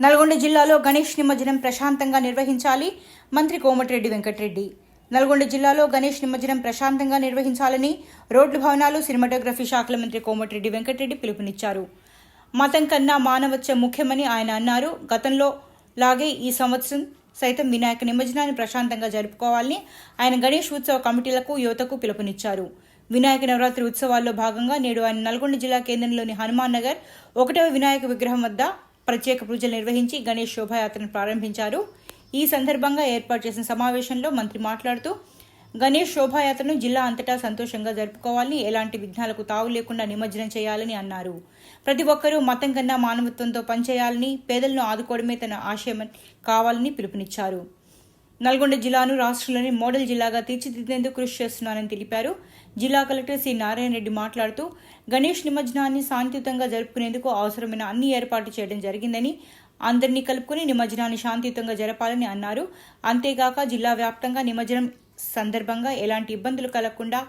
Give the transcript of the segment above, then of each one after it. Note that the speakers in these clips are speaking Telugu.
నల్గొండ జిల్లాలో గణేష్ నిమజ్జనం ప్రశాంతంగా నిర్వహించాలి. మంత్రి కోమటిరెడ్డి వెంకటరెడ్డి. నల్గొండ జిల్లాలో గణేష్ నిమజ్జనం ప్రశాంతంగా నిర్వహించాలని రోడ్లు భవనాలు సినిమాటోగ్రఫీ శాఖల మంత్రి కోమటిరెడ్డి వెంకటరెడ్డి పిలుపునిచ్చారు. మతం కన్నా మానవత్వం ముఖ్యమని ఆయన అన్నారు. గతంలో లాగే ఈ సంవత్సరం సైతం వినాయక నిమజ్జనాన్ని ప్రశాంతంగా జరుపుకోవాలని ఆయన గణేష్ ఉత్సవ కమిటీలకు యువతకు పిలుపునిచ్చారు. వినాయక నవరాత్రి ఉత్సవాల్లో భాగంగా నేడు ఆయన నల్గొండ జిల్లా కేంద్రంలోని హనుమాన్ నగర్ ఒకటవ వినాయక విగ్రహం వద్ద ప్రత్యేక పూజలు నిర్వహించి గణేష్ శోభాయాత్రను ప్రారంభించారు. ఈ సందర్భంగా ఏర్పాటు చేసిన సమావేశంలో మంత్రి మాట్లాడుతూ గణేష్ శోభాయాత్రను జిల్లా అంతటా సంతోషంగా జరుపుకోవాలని ఎలాంటి విఘ్నాలకు తావు లేకుండా నిమజ్జనం చేయాలని అన్నారు. ప్రతి ఒక్కరూ మతం కన్నా మానవత్వంతో పనిచేయాలని పేదలను ఆదుకోవడమే తన ఆశయం కావాలని పిలుపునిచ్చారు. నల్గొండ జిల్లాను రాష్ట్రంలోని మోడల్ జిల్లాగా తీర్చిదిద్దేందుకు కృషి చేస్తున్నానని తెలిపారు. జిల్లా కలెక్టర్ సి. నారాయణ రెడ్డి మాట్లాడుతూ గణేష్ నిమజ్జనాన్ని శాంతియుతంగా జరుపుకునేందుకు అవసరమైన అన్ని ఏర్పాట్లు చేయడం జరిగిందని అందరినీ కలుపుకుని నిమజ్జనాన్ని శాంతియుతంగా జరపాలని అన్నారు. అంతేగాక జిల్లా వ్యాప్తంగా నిమజ్జనం సందర్భంగా ఎలాంటి ఇబ్బందులు కలగకుండా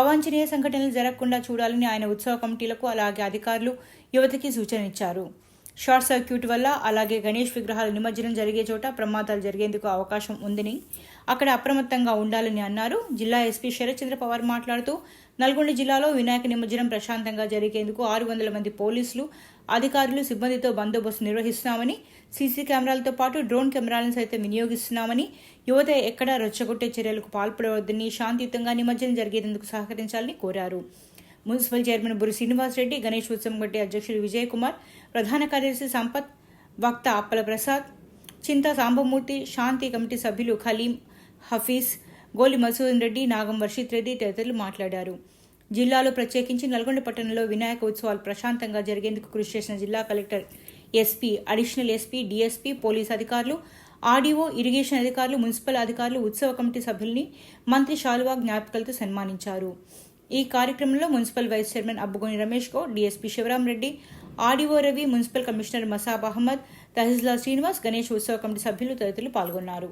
అవాంఛనీయ సంఘటనలు జరగకుండా చూడాలని ఆయన ఉత్సవ కమిటీలకు అలాగే అధికారులు యువతకి సూచన ఇచ్చారు. షార్ట్ సర్క్యూట్ వల్ల అలాగే గణేష్ విగ్రహాలు నిమజ్జనం జరిగే చోట ప్రమాదాలు జరిగేందుకు అవకాశం ఉందని అక్కడ అప్రమత్తంగా ఉండాలని అన్నారు. జిల్లా ఎస్పీ శరత్చంద్ర పవార్ మాట్లాడుతూ నల్గొండ జిల్లాలో వినాయక నిమజ్జనం ప్రశాంతంగా జరిగేందుకు ఆరు వందల మంది పోలీసులు అధికారులు సిబ్బందితో బందోబస్తు నిర్వహిస్తున్నామని సీసీ కెమెరాలతో పాటు డ్రోన్ కెమెరాలను సైతం వినియోగిస్తున్నామని యువత ఎక్కడా రెచ్చగొట్టే చర్యలకు పాల్పడవద్దని శాంతియుతంగా నిమజ్జనం జరిగేందుకు సహకరించాలని కోరారు. మున్సిపల్ చైర్మన్ బురి శ్రీనివాసరెడ్డి గణేష్ ఉత్సవం కట్టి అధ్యక్షుడు విజయ్ కుమార్ ప్రధాన కార్యదర్శి సంపత్ వక్త అప్పల ప్రసాద్ చింత సాంబమూర్తి శాంతి కమిటీ సభ్యులు ఖలీం హఫీజ్ గోలి మసూదన్ రెడ్డి నాగం వర్షిత్ రెడ్డి తదితరులు మాట్లాడారు. జిల్లాలో ప్రత్యేకించి నల్గొండ పట్టణంలో వినాయక ఉత్సవాలు ప్రశాంతంగా జరిగేందుకు కృషి చేసిన జిల్లా collector SP additional SP DSP police అధికారులు ఆర్డీఓ ఇరిగేషన్ అధికారులు మున్సిపల్ అధికారులు ఉత్సవ కమిటీ సభ్యుల్ని మంత్రి షాలువా జ్ఞాపికలతో సన్మానించారు. ఈ కార్యక్రమంలో municipal vice chairman Abbugoni Ramesh Goud DSP Shivaram Reddy RDO Ravi municipal commissioner Masab Ahmed తహజిల్లా Srinivas Ganesh ఉత్సవ కమిటీ సభ్యులు తదితరులు పాల్గొన్నారు.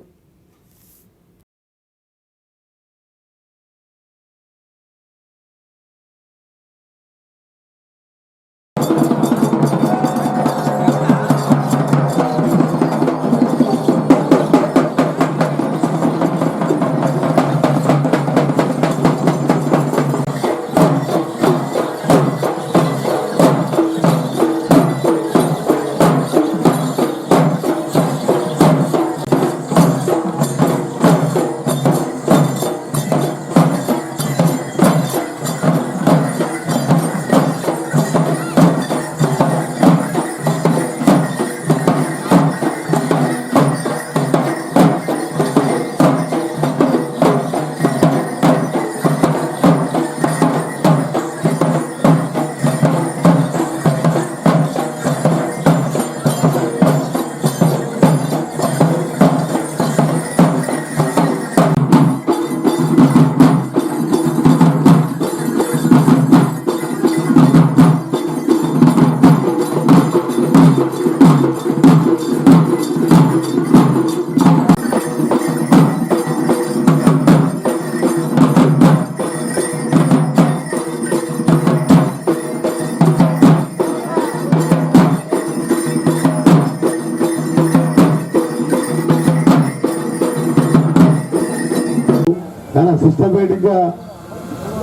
సిస్టమేటిక్గా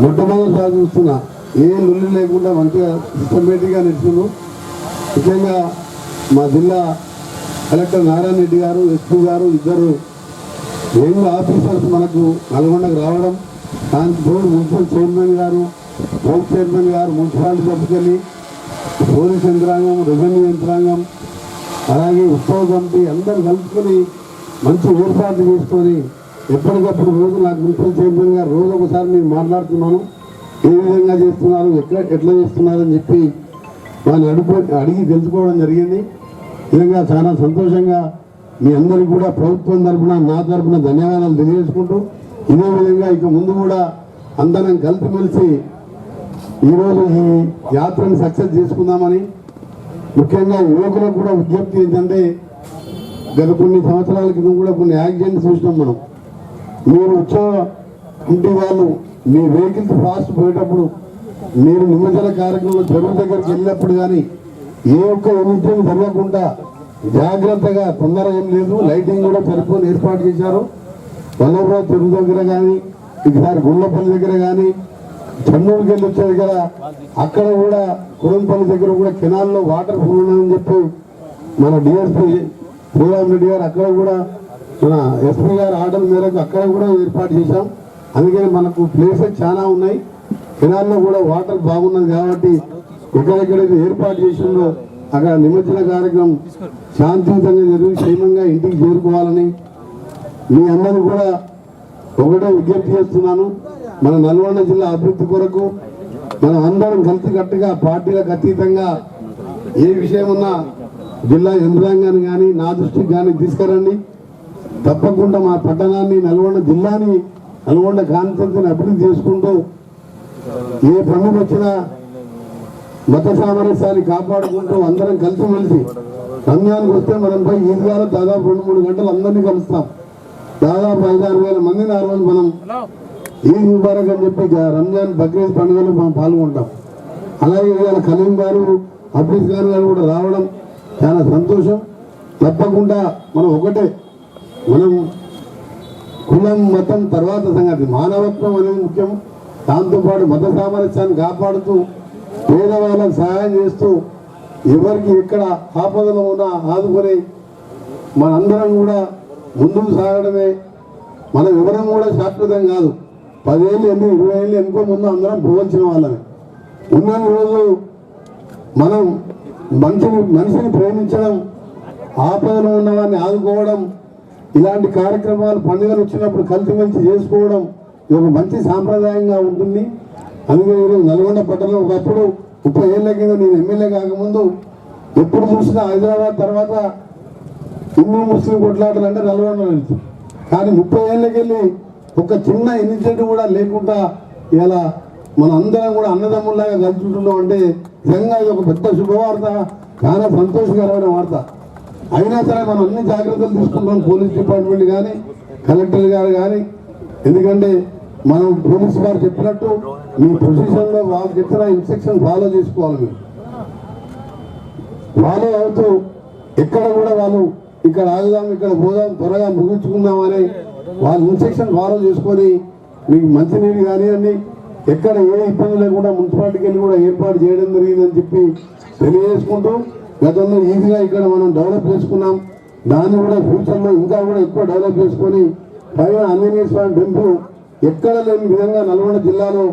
మొట్టమొదటిసారి చూస్తున్నా ఏ లొల్లి లేకుండా మంచిగా సిస్టమేటిక్గా నడుచుకున్నాం ముఖ్యంగా మా జిల్లా కలెక్టర్ నారాయణ రెడ్డి గారు ఎస్పీ గారు ఇద్దరు యంగ్ ఆఫీసర్స్ మనకు నల్గొండకు రావడం దానికి తోడు మున్సిపల్ చైర్మన్ గారు వైస్ చైర్మన్ గారు మున్సిపాలిటీ సభ్యులని పోలీస్ యంత్రాంగం రెవెన్యూ యంత్రాంగం అలాగే ఉత్సవ కమిటీ అందరూ కలుపుకొని మంచి ఏర్పాట్లు చేసుకొని ఎప్పటికప్పుడు రోజు నాకు మున్సిపల్ చైర్మన్ గారు రోజు ఒకసారి నేను మాట్లాడుతున్నాను. ఏ విధంగా చేస్తున్నారు? ఎట్లా ఎట్లా చేస్తున్నారు అని చెప్పి వాళ్ళని అడుగు అడిగి తెలుసుకోవడం జరిగింది. నిజంగా చాలా సంతోషంగా మీ అందరికీ కూడా ప్రభుత్వం తరఫున నా తరఫున ధన్యవాదాలు తెలియజేసుకుంటూ ఇదే విధంగా ఇక ముందు కూడా అందరం కలిసిమెలిసి ఈరోజు ఈ యాత్రను సక్సెస్ చేసుకుందామని ముఖ్యంగా యువకులకు కూడా విజ్ఞప్తి ఏంటంటే గత కొన్ని సంవత్సరాల క్రితం కూడా కొన్ని యాక్సిడెంట్స్ చూసినాం మనం. మీరు వచ్చే ఇంటి వాళ్ళు మీ వెహికల్స్ ఫాస్ట్ పోయేటప్పుడు మీరు నిమజ్జన కార్యక్రమంలో చెరువు దగ్గరికి వెళ్ళినప్పుడు కానీ ఏ ఒక్క వినియోగం జరగకుండా జాగ్రత్తగా తొందర ఏం లేదు. లైటింగ్ కూడా సరిపోని ఏర్పాటు చేశారు. వల్లభరావు చెరువు దగ్గర కానీ ఈసారి గుళ్ళపల్లి దగ్గర కానీ చెన్నూరుకి వెళ్ళి వచ్చే దగ్గర అక్కడ కూడా కురంపల్లి దగ్గర కూడా కెనాల్లో వాటర్ ఫుల్ ఉన్నాయని చెప్పి మన డిఎస్పీ శ్రీరామ్ రెడ్డి గారు అక్కడ కూడా మన ఎస్పీ గారు ఆర్డర్ మేరకు అక్కడ కూడా ఏర్పాటు చేశాం. అందుకని మనకు ప్లేసెస్ చాలా ఉన్నాయి. కిరాల్లో కూడా వాటర్ బాగున్నది కాబట్టి ఎక్కడెక్కడైతే ఏర్పాటు చేసిందో అక్కడ నిమజ్జన కార్యక్రమం శాంతియుతంగా జరిగి క్షేమంగా ఇంటికి చేరుకోవాలని మీ అందరూ కూడా ఒకటే విజ్ఞప్తి చేస్తున్నాను. మన నల్గొండ జిల్లా అభివృద్ధి కొరకు మనం అందరం కలిసికట్టుగా పార్టీలకు అతీతంగా ఏ విషయం ఉన్నా జిల్లా యంత్రాంగాన్ని కానీ నా దృష్టికి కానీ తీసుకురండి. తప్పకుండా మా పట్టణాన్ని నల్గొండ జిల్లాని నల్గొండ కాన్సెన్స్ని అభివృద్ధి చేసుకుంటూ ఏ పండుగ వచ్చినా మత సామరస్యాన్ని కాపాడుకుంటూ అందరం కలిసిమెలిసి రంజాన్కి వస్తే మనం పోయి ఈద్గాలో దాదాపు రెండు మూడు గంటలు అందరినీ కలుస్తాం. దాదాపు ఐదారు వేల మందిని ఆ రోజు మనం ఈద్ ముబారక్ అని చెప్పి రంజాన్ బక్రీద్ పండుగలో మనం పాల్గొంటాం. అలాగే ఇవాళ కలీం గారు ఖాన్ గారు కూడా రావడం చాలా సంతోషం. తప్పకుండా మనం ఒకటే మనం కులం మతం తర్వాత సంగతి. మానవత్వం అనేది ముఖ్యం. దాంతోపాటు మత సామరస్యాన్ని కాపాడుతూ పేదవాళ్ళకు సహాయం చేస్తూ ఎవరికి ఎక్కడ ఆపదలు ఉన్నా ఆదుకొని మనందరం కూడా ముందుకు సాగడమే. మనం ఎవరం కూడా శాశ్వతం కాదు. పదేళ్ళు ఎన్ని ఇరవై ఏళ్ళు ఎనుకో ముందు అందరం పోవలసిన వాళ్ళమే. ఉన్న రోజు మనం మనిషిని మనిషిని ప్రేమించడం ఆపదలో ఉన్న వారిని ఆదుకోవడం ఇలాంటి కార్యక్రమాలు పండుగలు వచ్చినప్పుడు కలిసి మంచి చేసుకోవడం ఇది ఒక మంచి సాంప్రదాయంగా ఉంటుంది. అందుకే ఈరోజు నల్గొండ పట్టణం ఒకప్పుడు ముప్పై ఏళ్ళ కింద నేను ఎమ్మెల్యే కాకముందు ఎప్పుడు చూసినా హైదరాబాద్ తర్వాత హిందూ ముస్లిం కొట్లాటలు అంటే నల్గొండ నుంచి కానీ ముప్పై ఏళ్ళకెళ్ళి ఒక చిన్న ఇనిషియేటివ్ కూడా లేకుండా ఇలా మన అందరం కూడా అన్నదమ్ముల్లాగా కలుసుకుంటున్నాం అంటే నిజంగా ఇది ఒక పెద్ద శుభవార్త చాలా సంతోషకరమైన వార్త. అయినా సరే మనం అన్ని జాగ్రత్తలు తీసుకుంటాం. పోలీస్ డిపార్ట్మెంట్ కానీ కలెక్టర్ గారు కానీ ఎందుకంటే మనం పోలీస్ వారు చెప్పినట్టు మీ పొజిషన్లో వాళ్ళు చెప్పిన ఇన్స్ట్రక్షన్ ఫాలో చేసుకోవాలి మీరు. ఫాలో అవుతూ ఎక్కడ కూడా వాళ్ళు ఇక్కడ ఆగుదాం ఇక్కడ పోదాం త్వరగా ముగించుకుందాం అని వాళ్ళు ఇన్స్ట్రక్షన్ ఫాలో చేసుకొని మీకు మంచినీరు కానివ్వండి ఎక్కడ ఏ ఇబ్బంది లేకుండా మున్సిపాలిటీకి వెళ్ళి కూడా ఏర్పాటు చేయడం జరిగిందని చెప్పి తెలియజేసుకుంటూ గతంలో ఈజీగా ఇక్కడ మనం డెవలప్ చేసుకున్నాం. దాన్ని కూడా ఫ్యూచర్లో ఇంకా కూడా ఎక్కువ డెవలప్ చేసుకొని పైన ఆంజనేయ స్వామి టెంపుల్ ఎక్కడ లేని విధంగా నల్గొండ జిల్లాలో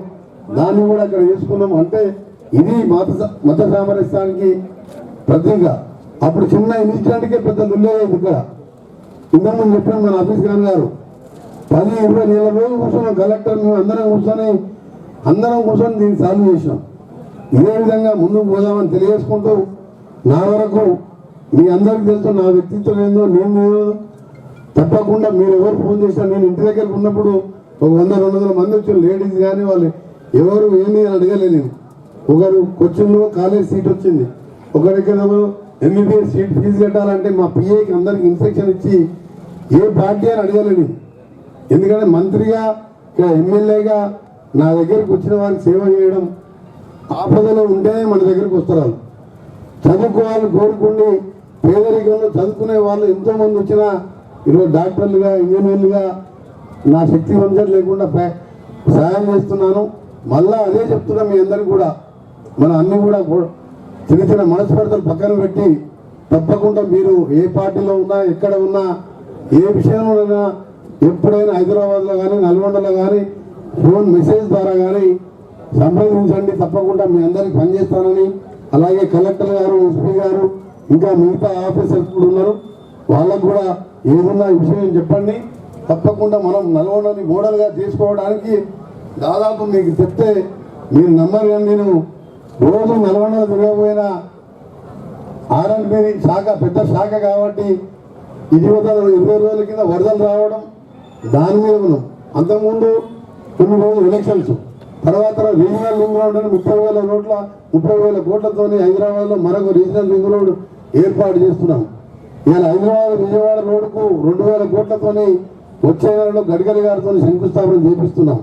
దాన్ని కూడా అక్కడ చేసుకున్నాం. అంటే ఇది మత మత సామరస్యానికి ప్రతీక. అప్పుడు చిన్న ఇన్సిడెంట్కే పెద్ద దుల్లేదు ఇక్కడ. ఇంతకుముందు చెప్పాను మన ఆఫీస్ ఖాన్ గారు. పది ఇరవై నెల రోజులు కూర్చున్నాం కలెక్టర్ మేము అందరం కూర్చొని అందరం కూర్చొని దీన్ని సాల్వ్ చేసినాం. ఇదే విధంగా ముందుకు పోదామని తెలియజేసుకుంటూ నా వరకు మీ అందరికి తెలుసు నా వ్యక్తిత్వం ఏందో నేను తప్పకుండా మీరు ఎవరు ఫోన్ చేసినా నేను ఇంటి దగ్గరకు ఉన్నప్పుడు ఒక వంద రెండు వందల మంది వచ్చిన లేడీస్ కానీ వాళ్ళు ఎవరు ఏమీ అని అడగలేదు నేను. ఒకరు కొచ్చిన్లో కాలేజ్ సీట్ వచ్చింది. ఒకరికేదో ఎంబీబీఎస్ సీట్ ఫీజు కట్టాలంటే మా పిఏకి అందరికి ఇన్స్ట్రక్షన్ ఇచ్చి ఏ పార్టీ అని అడగలేని ఎందుకంటే మంత్రిగా ఇక్కడ ఎమ్మెల్యేగా నా దగ్గరకు వచ్చిన వారికి సేవ చేయడం ఆపదలో ఉంటేనే మన దగ్గరికి వస్తారు వాళ్ళు. చదువుకోవాలని కోరుకుని పేదరికంలో చదువుకునే వాళ్ళు ఎంతో మంది వచ్చినా ఈరోజు డాక్టర్లుగా ఇంజనీర్లుగా నా శక్తి వంచన లేకుండా ప్ర- సహాయం చేస్తున్నాను. మళ్ళా అదే చెప్తున్నా మీ అందరికి కూడా. మన అన్ని కూడా చిన్న చిన్న మనస్పర్ధలు పక్కన పెట్టి తప్పకుండా మీరు ఏ పార్టీలో ఉన్నా ఎక్కడ ఉన్నా ఏ విషయంలోనైనా ఎప్పుడైనా హైదరాబాద్లో కానీ నల్గొండలో కానీ ఫోన్ మెసేజ్ ద్వారా కానీ సంప్రదించండి. తప్పకుండా మీ అందరికి పనిచేస్తానని అలాగే కలెక్టర్ గారు ఎస్పీ గారు ఇంకా మిగతా ఆఫీసర్స్ కూడా ఉన్నారు. వాళ్ళకు కూడా ఏదున్నా విషయం చెప్పండి. తప్పకుండా మనం నల్గొండని మోడల్గా తీసుకోవడానికి దాదాపు మీకు చెప్తే మీరు నమ్మరు కానీ నేను రోజు నల్గొండలో తిరగబోయిన ఆర్ఎల్బీ శాఖ పెద్ద శాఖ కాబట్టి ఇటీవల ఇరవై రోజుల కింద వరదలు రావడం దాని మీద మనం అంతకుముందు కొన్ని రోజులు ఎలక్షన్స్. తర్వాత రీజనల్ రింగ్ రోడ్ అని ముప్పై వేల రోడ్ల ముప్పై వేల కోట్లతో హైదరాబాద్లో మరొక రీజనల్ రింగ్ రోడ్ ఏర్పాటు చేస్తున్నాం. ఇవాళ హైదరాబాద్ విజయవాడ రోడ్డుకు రెండు వేల కోట్లతోని వచ్చే నెలలో గడ్కరీ గారితో శంకుస్థాపన చేపిస్తున్నాం.